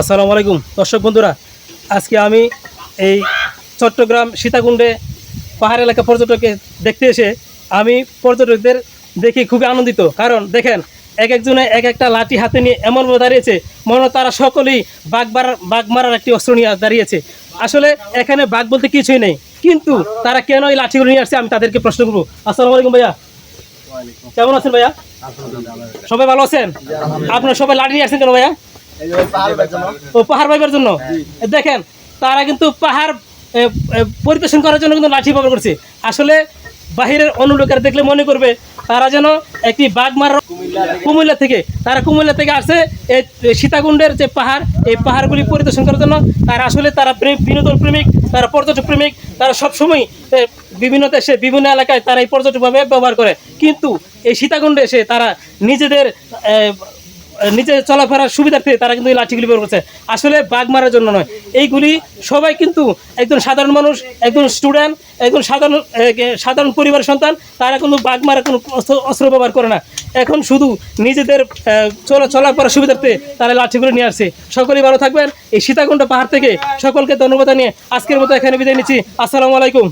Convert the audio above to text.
আসসালামু আলাইকুম। দর্শক বন্ধুরা আজকে আমি এই চট্টগ্রাম সীতাকুণ্ডে পাহাড় এলাকা পর্যটককে দেখতে এসে আমি পর্যটকদের দেখে খুবই আনন্দিত। কারণ দেখেন এক একজনে এক একটা লাঠি হাতে নিয়ে এমনভাবে দাঁড়িয়েছে মনে তারা সকলেই বাঘ মারার বাঘ মারার একটি অস্ত্র নিয়ে দাঁড়িয়েছে। আসলে এখানে বাঘ বলতে কিছুই নেই কিন্তু তারা কেন এই লাঠিগুলো নিয়ে আসছে আমি তাদেরকে প্রশ্ন করব। আসসালামু আলাইকুম ভাইয়া। কেমন আছেন ভাইয়া? সবাই ভালো আছেন? আপনারা সবাই লাঠি নিয়ে আসছেন কেন ভাইয়া? ও পাহাড় পাইবার জন্য? দেখেন তারা কিন্তু পাহাড় পরিদর্শন করার জন্য কিন্তু লাঠি ব্যবহার করছে। আসলে বাহিরের অন্য লোকেরা দেখলে মনে করবে তারা যেন একটি বাঘ মারার কুমিল্লা থেকে। তারা কুমিল্লা থেকে আসছে এই সীতাকুণ্ডের যে পাহাড় এই পাহাড়গুলি পরিদর্শন করার জন্য। তারা আসলে তারা প্রেম বিনোদন প্রেমিক তারা পর্যটক প্রেমিক। তারা সবসময় বিভিন্ন দেশে বিভিন্ন এলাকায় তারা এই পর্যটকভাবে ব্যবহার করে। কিন্তু এই সীতাকুণ্ডে এসে তারা নিজেদের নিচে চলাফেরার সুবিধার্থে তারা কিন্তু এই লাঠিগুলি ব্যবহার করছে। আসলে বাঘ মারার জন্য নয়। এইগুলি সবাই কিন্তু একজন সাধারণ মানুষ, একজন স্টুডেন্ট একজন সাধারণ সাধারণ পরিবারের সন্তান, তারা কিন্তু বাঘ মারার কোনো অস্ত্র ব্যবহার করে না। এখন শুধু নিজেদের চলা, চলাফেরার সুবিধার্থে তারা লাঠিগুলি নিয়ে আসছে। সকলেই ভালো থাকবেন। এই সীতাকুণ্ড পাহাড় থেকে সকলকে ধন্যবাদ নিয়ে আজকের মতো এখানে বিদায় নিচ্ছি। আসসালামু আলাইকুম।